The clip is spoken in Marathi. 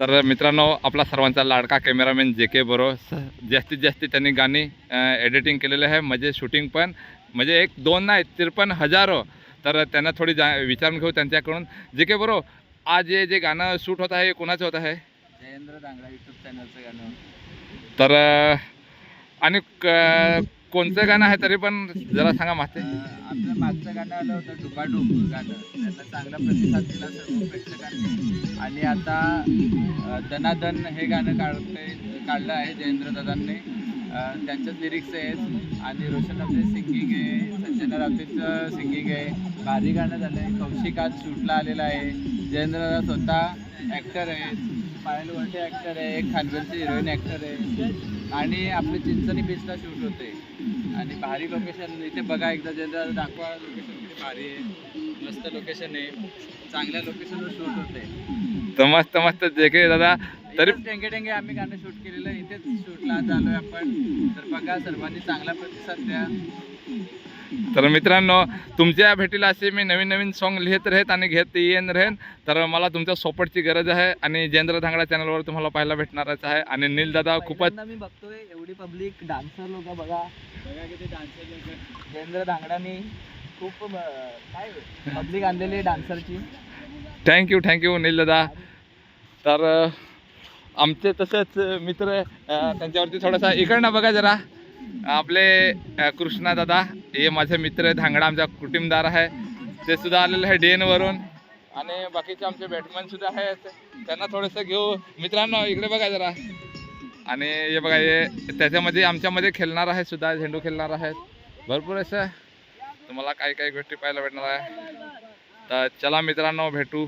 तर मित्रांनो आपला सर्वांचा लाडका कॅमेरामॅन जे के बरो जास्तीत जास्त त्यांनी गाणी एडिटिंग केलेले आहे. म्हणजे शूटिंग पण म्हणजे एक दोन नाही तर पण हजारो. तर त्यांना थोडी जा विचारून घेऊ त्यांच्याकडून. जे के बरो आज हे जे गाणं शूट होत आहे हे कोणाचं होत आहे? जयेंद्र दांगडा युट्यूब चॅनलचं गाणं. तर आणि क- कोणतं गाणं आहे तरी पण जरा सांगा माहिती आपलं मागचं गाणं आलं होतं डुबाडूब गाणं. त्यांना चांगला प्रतिसाद दिला सर्व प्रेक्षकांनी. आणि आता दनादन हे गाणं काढते काढलं आहे जयेंद्र दादांनी. अं, त्यांच्याच लिरिक्स आहेत. आणि रोशन आपले सिंगिंग आहे संजना रावतेचं सिंगिंग आहे भारी गाणं झालं आहे कौशिक आज शूटला आलेला आहे. जयेंद्र दादा स्वतः ॲक्टर आहे पायल वरटे ॲक्टर आहे. खानवेलची हिरोईन ॲक्टर आहे. आणि आपले चिंचणी बीचला शूट होते. आणि भारी लोकेशन इथे बघा एकदा जयेंद्र दाखवा लोकेशन किती भारी आहे. मस्त लोकेशन आहे. चांगल्या लोकेशनवर शूट होते. तर मस्त मस्त जे काही दादा तरी टेंगे टेंगे आम्ही गाणं शूट केलेलं आहे. इथेच शूटला आलोय आपण. तर बघा सर्वांनी चांगला प्रतिसाद द्या. तर मित्रांनो तुमच्या भेटीला असे मी नवीन नवीन सॉन्ग लिहित राहीत आणि घेत येईन राहीन. तर मला तुमच्या सपोर्टची गरज आहे आणि जयेंद्र धांगडा चॅनलवर तुम्हाला पाहायला भेटणारच आहे. आणि नील दादा खूपच मी बघतोय एवढी पब्लिक डान्सर लोक बघा. बघा किती डान्सर लोक. जयेंद्र धांगडानी खूप काय पब्लिक आणलेली आहे डान्सरची थँक्यू थँक्यू नील दादा. तर आमचे तसेच मित्र त्यांच्यावरती थोडासा इकडनं बघा जरा. आपले कृष्णा दादा हे माझे मित्र आहे धांगडा आमचा कुटुंबदार आहे. ते सुद्धा आलेले आहे डेनवरून आणि बाकीचे आमचे बॅटमॅन सुद्धा आहेत. त्यांना थोडंसं घेऊ. मित्रांनो इकडे बघा जरा. आणि हे बघा हे त्याच्यामध्ये आमच्यामध्ये खेळणार आहे सुद्धा झेंडू खेळणार आहेत. भरपूर असं तुम्हाला काही काही गोष्टी पाहायला भेटणार आहे. तर चला मित्रांनो भेटू.